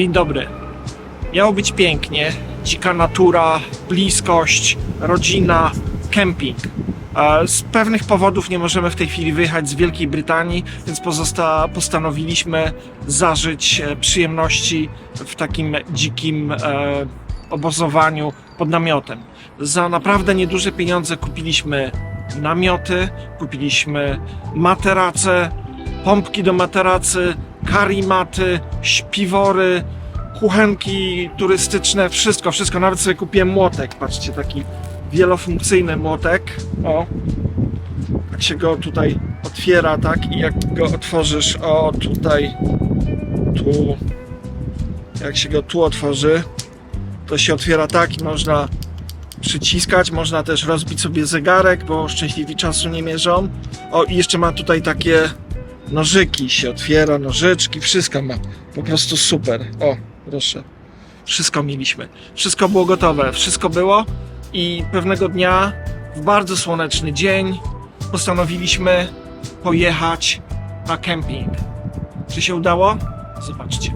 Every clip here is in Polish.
Dzień dobry. Miało być pięknie, dzika natura, bliskość, rodzina, kemping. E, Z pewnych powodów nie możemy w tej chwili wyjechać z Wielkiej Brytanii, więc pozosta- postanowiliśmy zażyć e, przyjemności w takim dzikim e, obozowaniu pod namiotem. Za naprawdę nieduże pieniądze kupiliśmy namioty, kupiliśmy materace, pompki do materacy, karimaty, śpiwory, kuchenki turystyczne, wszystko, wszystko. Nawet sobie kupiłem młotek, patrzcie, taki wielofunkcyjny młotek. O, jak się go tutaj otwiera, tak, i jak go otworzysz, o, tutaj, tu, jak się go tu otworzy, to się otwiera tak i można przyciskać, można też rozbić sobie zegarek, bo szczęśliwi czasu nie mierzą. O, i jeszcze ma tutaj takie nożyki, się otwiera, nożyczki, wszystko ma. Po prostu super. O, proszę. Wszystko mieliśmy. Wszystko było gotowe, wszystko było i pewnego dnia, w bardzo słoneczny dzień, postanowiliśmy pojechać na kemping. Czy się udało? Zobaczcie.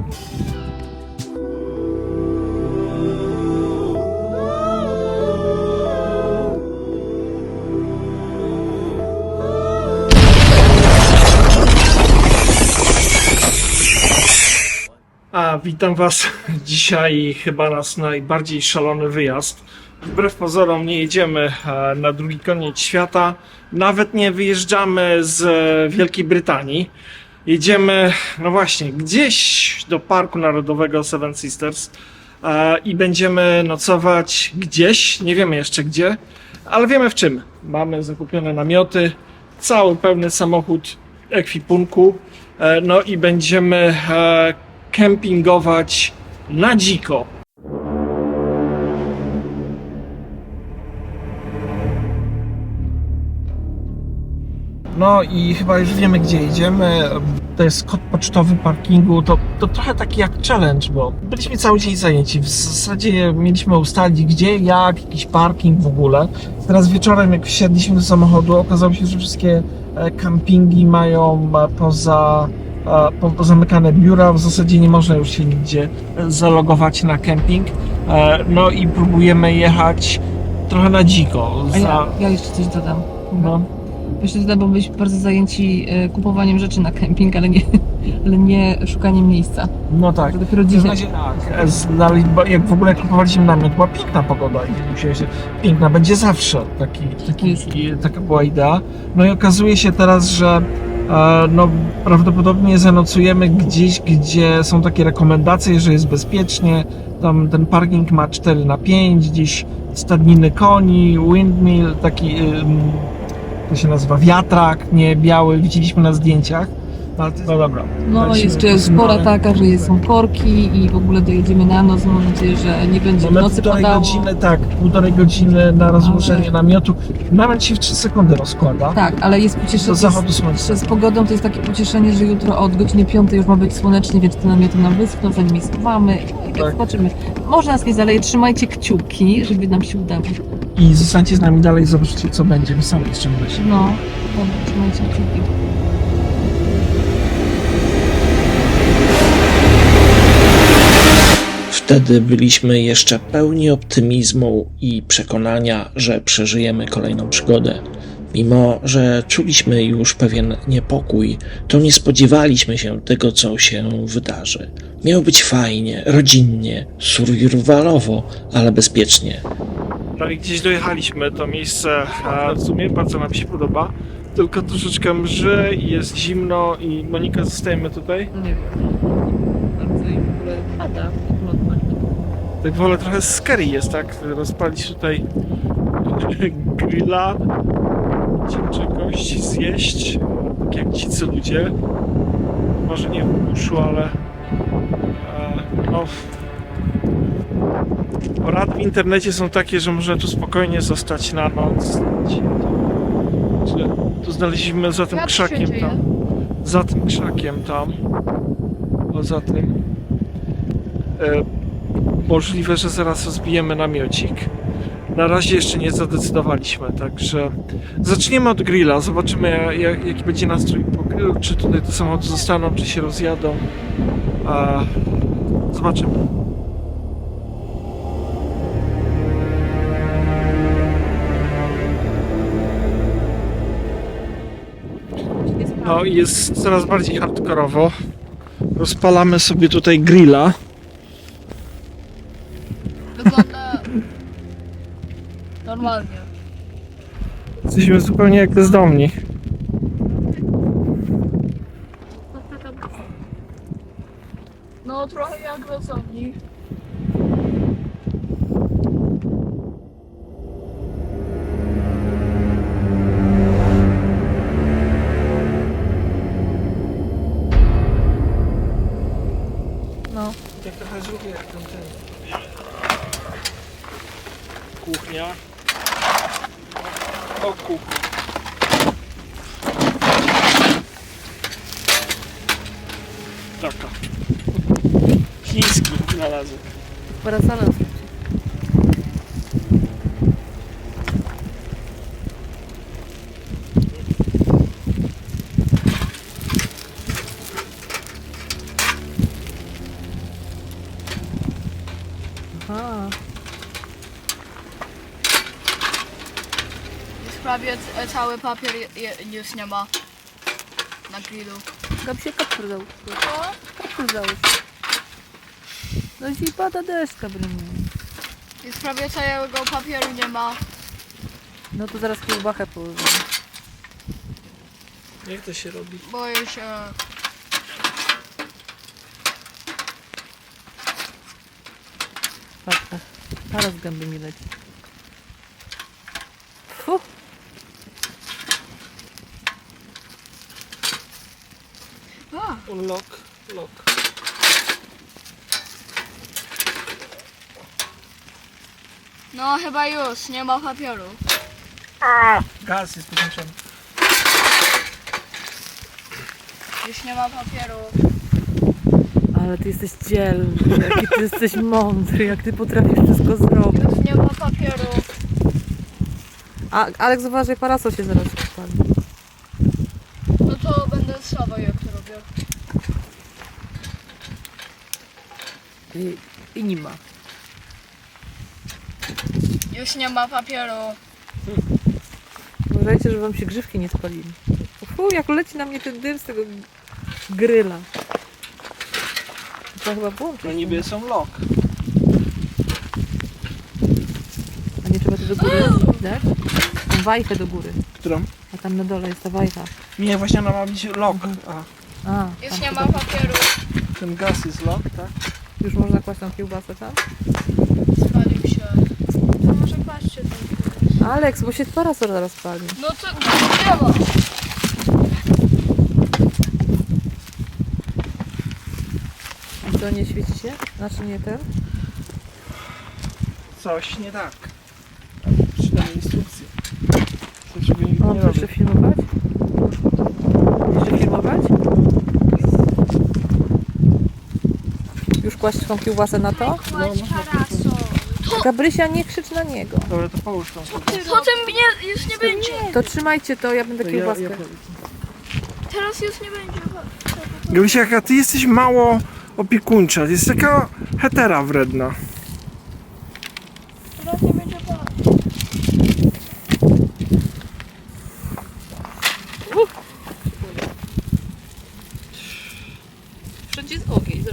Witam Was dzisiaj chyba nas najbardziej szalony wyjazd. Wbrew pozorom nie jedziemy e, na drugi koniec świata, nawet nie wyjeżdżamy z e, Wielkiej Brytanii. Jedziemy, no właśnie, gdzieś do Parku Narodowego Seven Sisters e, i będziemy nocować gdzieś, nie wiemy jeszcze gdzie, ale wiemy w czym. Mamy zakupione namioty, cały pełny samochód ekwipunku, no i będziemy kempingować na dziko. No i chyba już wiemy gdzie idziemy. To jest kod pocztowy parkingu. To, to trochę taki jak challenge, bo byliśmy cały dzień zajęci. W zasadzie mieliśmy ustalić gdzie, jak, jakiś parking w ogóle. Teraz wieczorem jak wsiedliśmy do samochodu okazało się, że wszystkie e, campingi mają e, poza po- pozamykane biura, w zasadzie nie można już się nigdzie e, zalogować na kemping. E, No i próbujemy jechać trochę na dziko. A ja, Za, ja jeszcze coś dodam. no, Jeszcze dodam, bo byliśmy bardzo zajęci e, kupowaniem rzeczy na kemping, ale nie, ale nie szukaniem miejsca. no tak. To dopiero W dzisiaj. razie tak, znali, jak w ogóle kupowaliśmy namiot, była piękna pogoda i musiałem się, piękna będzie zawsze, taki, taki, taka była idea. No i okazuje się teraz, że no, prawdopodobnie zanocujemy gdzieś, gdzie są takie rekomendacje, że jest bezpiecznie, tam ten parking ma 4 na 5, gdzieś stadniny koni, windmill, taki, to się nazywa wiatrak, nie biały, widzieliśmy na zdjęciach. No, no dobra. No jeszcze jest pora zmianę. taka, że jest- są korki i w ogóle dojedziemy na noc. Mam nadzieję, że nie będzie w Mamy nocy półtorej padało. godziny, tak, półtorej godziny na rozłożenie namiotu. Nawet się w 3 sekundy rozkłada. Tak, ale jest Do pocieszenie. zachodu słońca. Z, z pogodą to jest takie pocieszenie, że jutro od godziny 5 już ma być słonecznie, więc te namioty nam wyschną, zanim je schowamy. I Tak. zobaczymy. Może nas nie zaleje, trzymajcie kciuki, żeby nam się udało. I zostańcie z nami dalej, zobaczcie co będzie. My sami jeszcze. No, dobra, trzymajcie kciuki. Wtedy byliśmy jeszcze pełni optymizmu i przekonania, że przeżyjemy kolejną przygodę. Mimo, że czuliśmy już pewien niepokój, to nie spodziewaliśmy się tego, co się wydarzy. Miało być fajnie, rodzinnie, survivalowo, ale bezpiecznie. No i gdzieś dojechaliśmy, to miejsce w sumie bardzo nam się podoba. Tylko troszeczkę mrzy i jest zimno i Monika zostajemy tutaj. Nie wiem. Bardzo i w ogóle pada. Tak wolę trochę scary jest, tak? Rozpalić tutaj grilla, czegoś zjeść, tak jak dzicy ludzie. Może nie w buszu, ale e, no Rady w internecie są takie, że można tu spokojnie zostać na noc. Tu znaleźliśmy za tym się krzakiem dzieje? tam. Za tym krzakiem tam. O za tym. E, możliwe, że zaraz rozbijemy namiocik. Na razie jeszcze nie zadecydowaliśmy, także zaczniemy od grilla. Zobaczymy jak, jaki będzie nastrój po grillu, czy tutaj te samochody zostaną, czy się rozjadą. A Zobaczymy. No i jest coraz bardziej hardkorowo. Rozpalamy sobie tutaj grilla. Wygląda normalnie. Jesteśmy zupełnie jak bezdomni. No trochę jak pracownik. No. Jak trochę żółty jak ten ten. Kuchnia. O kuchnia. Taka. Chiński znalazłem. Wracamy. Aha. Już prawie c- cały papier je, je, już nie ma na grillu. Gab się kaptur załóż. Kaptur załóż. No i pada deska, brynie. Już prawie całego papieru nie ma. No to zaraz kiełbachę położymy. Jak to się robi? Boję się. Patrz, para z gęby mi leci. Fu. A, Lock, lock. no chyba już, nie ma papieru. A! Gaz jest podłączony. Już nie ma papieru. Ale ty jesteś dzielny, jaki ty jesteś mądry, jak ty potrafisz wszystko zrobić. Już nie ma papieru. A Alek uważaj, parasol się zaraz odpali. No to będę słabo jak to robię. I, I nie ma. Już nie ma papieru. Uważajcie, żeby wam się grzywki nie spalili. Fu, jak leci na mnie ten dym z tego gryla. Trzeba chyba włączyć. No niby są lock. A nie trzeba tu do góry dać? Tą wajchę do góry. Którą? A tam na dole jest ta wajcha. Nie, właśnie ona ma być lock. A, A, Już tam nie ma papieru. ten gaz jest lock, tak? Już można kłaść tą kiełbasę tam? Spalił się. No może patrzcie tam. Aleks, bo się parasol zaraz pali. No to nie ma. I to nie świeci się? Znaczy nie ten? Coś nie tak. Czytamy instrukcję. Coś, żeby nigdy Mam nie to robił. jeszcze filmować? Jeszcze filmować? Już kłaść tą kiełbasę na to? Kładź parasol. Gabrysia, nie krzycz na niego. Dobra, to połóż tą. Potem nie, już nie będzie. To trzymajcie to, ja będę To ja, kiełbaskę. ja Teraz już nie będzie. Gabrysia, jaka ty jesteś mało opiekuńcza. Jest taka hetera wredna.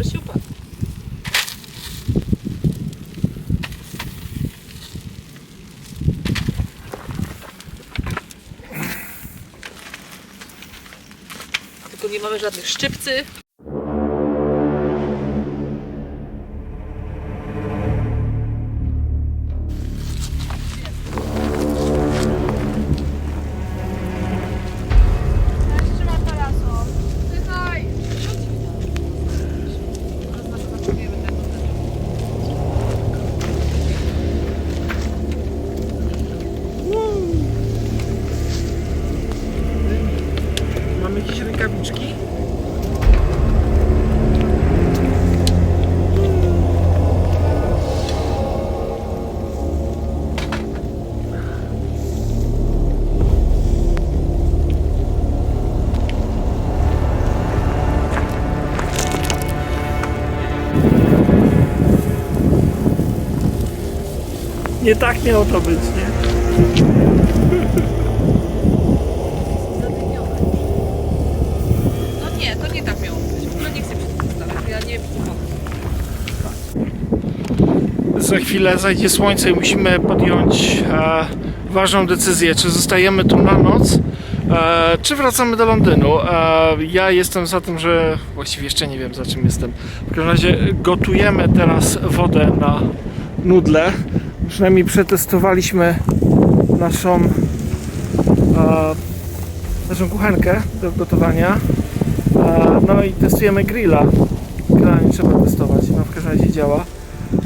Jest. Tylko nie mamy żadnych szczypcy. Nie tak miało to być, nie? No nie, to nie tak miało być. W ogóle nie chcę przedstawiać. Ja nie Za chwilę zajdzie słońce i musimy podjąć e, ważną decyzję, czy zostajemy tu na noc, e, czy wracamy do Londynu. E, ja jestem za tym, że właściwie jeszcze nie wiem za czym jestem. W każdym razie gotujemy teraz wodę na nudle. Przynajmniej przetestowaliśmy naszą, e, naszą kuchenkę do gotowania. E, no i testujemy grilla. Grilla nie trzeba testować, no w każdym razie działa.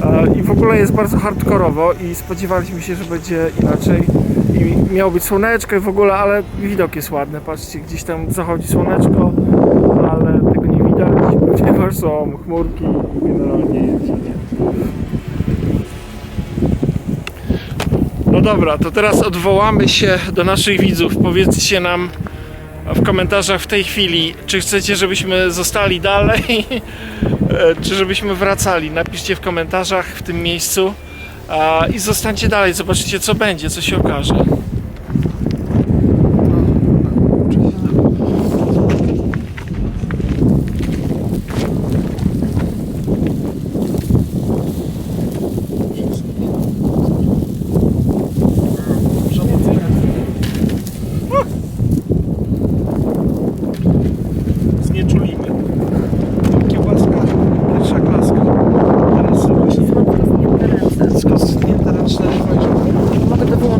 E, I w ogóle jest bardzo hardkorowo i spodziewaliśmy się, że będzie inaczej. I miało być słoneczko i w ogóle, ale widok jest ładny. Patrzcie, gdzieś tam zachodzi słoneczko, ale tego nie widać, ponieważ są chmurki generalnie jest No dobra, to teraz odwołamy się do naszych widzów. Powiedzcie nam w komentarzach w tej chwili, czy chcecie, żebyśmy zostali dalej, czy żebyśmy wracali. Napiszcie w komentarzach w tym miejscu i zostańcie dalej, zobaczycie co będzie, co się okaże.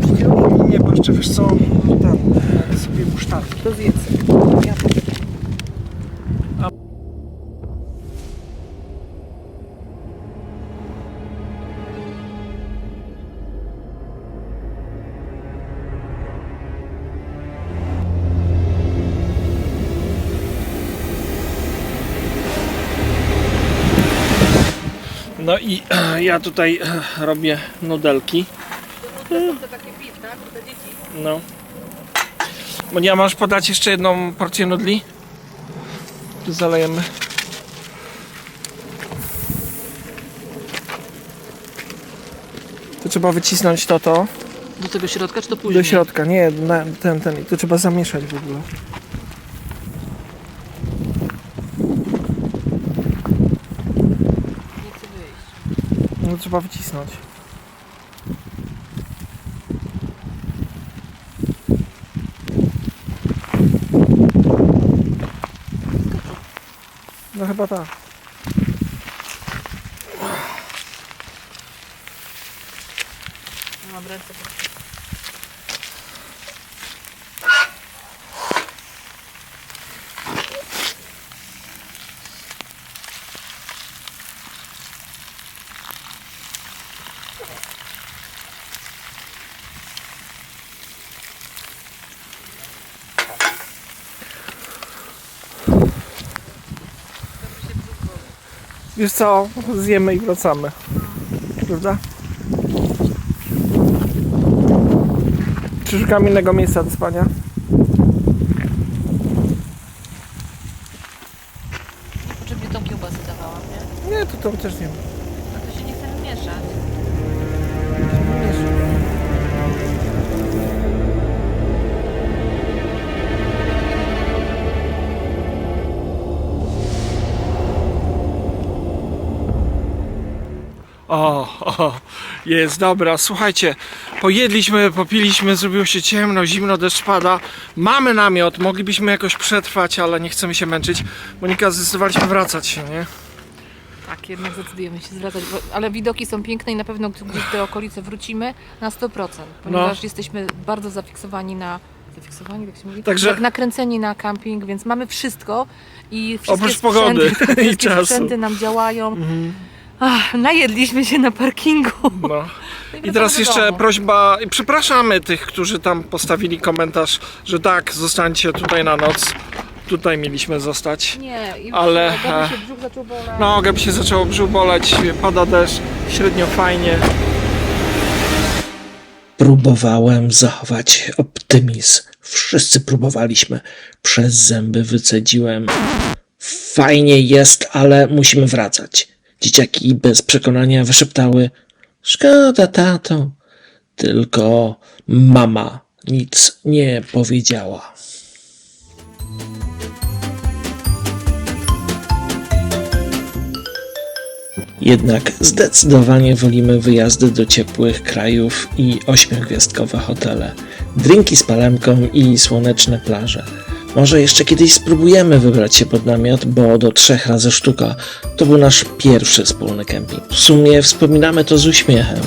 Wyłączyć już? Nie, bo jeszcze wiesz co, tam sobie musztarki. To zjedz. Ja. No i ja tutaj robię nudelki. To takie pit, tak? Dla dzieci. No. Monia, masz podać jeszcze jedną porcję nudli? Tu zalejemy. To trzeba wycisnąć to, to Do tego środka, czy to później? do środka. Nie, na, ten, ten. I to trzeba zamieszać w ogóle. Nie chcę wyjść. No trzeba wycisnąć. No chyba tak. Mam ręce Wiesz co, zjemy i wracamy. Prawda? Czy szukamy innego miejsca do spania? Potrzebnie tą kiełbasę dawałam, nie? Nie, to tam też nie ma. A to się nie chce mieszać. O, o, jest dobra. Słuchajcie, pojedliśmy, popiliśmy, zrobiło się ciemno, zimno, deszcz pada. Mamy namiot, moglibyśmy jakoś przetrwać, ale nie chcemy się męczyć. Monika, zdecydowaliśmy wracać się, nie? Tak, jednak zdecydujemy się zwracać, bo, ale widoki są piękne i na pewno gdzieś do okolicy wrócimy na 100%, ponieważ jesteśmy bardzo zafiksowani na zafiksowani, tak się mówi? Także- Tak, nakręceni na camping, więc mamy wszystko i wszystkie Oprócz pogody sprzęty, i wszystkie czasu. sprzęty nam działają. Ach, najedliśmy się na parkingu. No. I teraz jeszcze prośba, i przepraszamy tych, którzy tam postawili komentarz, że tak, zostańcie tutaj na noc. Tutaj mieliśmy zostać. Nie, i Ale, e, się brzuch zaczął boleć. No, gdyby się zaczęło brzuch boleć, pada deszcz, średnio fajnie. Próbowałem zachować optymizm. Wszyscy próbowaliśmy. Przez zęby wycedziłem. Fajnie jest, ale musimy wracać. Dzieciaki bez przekonania wyszeptały. Szkoda, tato. Tylko mama nic nie powiedziała. Jednak zdecydowanie wolimy wyjazdy do ciepłych krajów i ośmiogwiazdkowe hotele, drinki z palemką i słoneczne plaże. Może jeszcze kiedyś spróbujemy wybrać się pod namiot, bo do trzech razy sztuka to był nasz pierwszy wspólny kemping. W sumie wspominamy to z uśmiechem.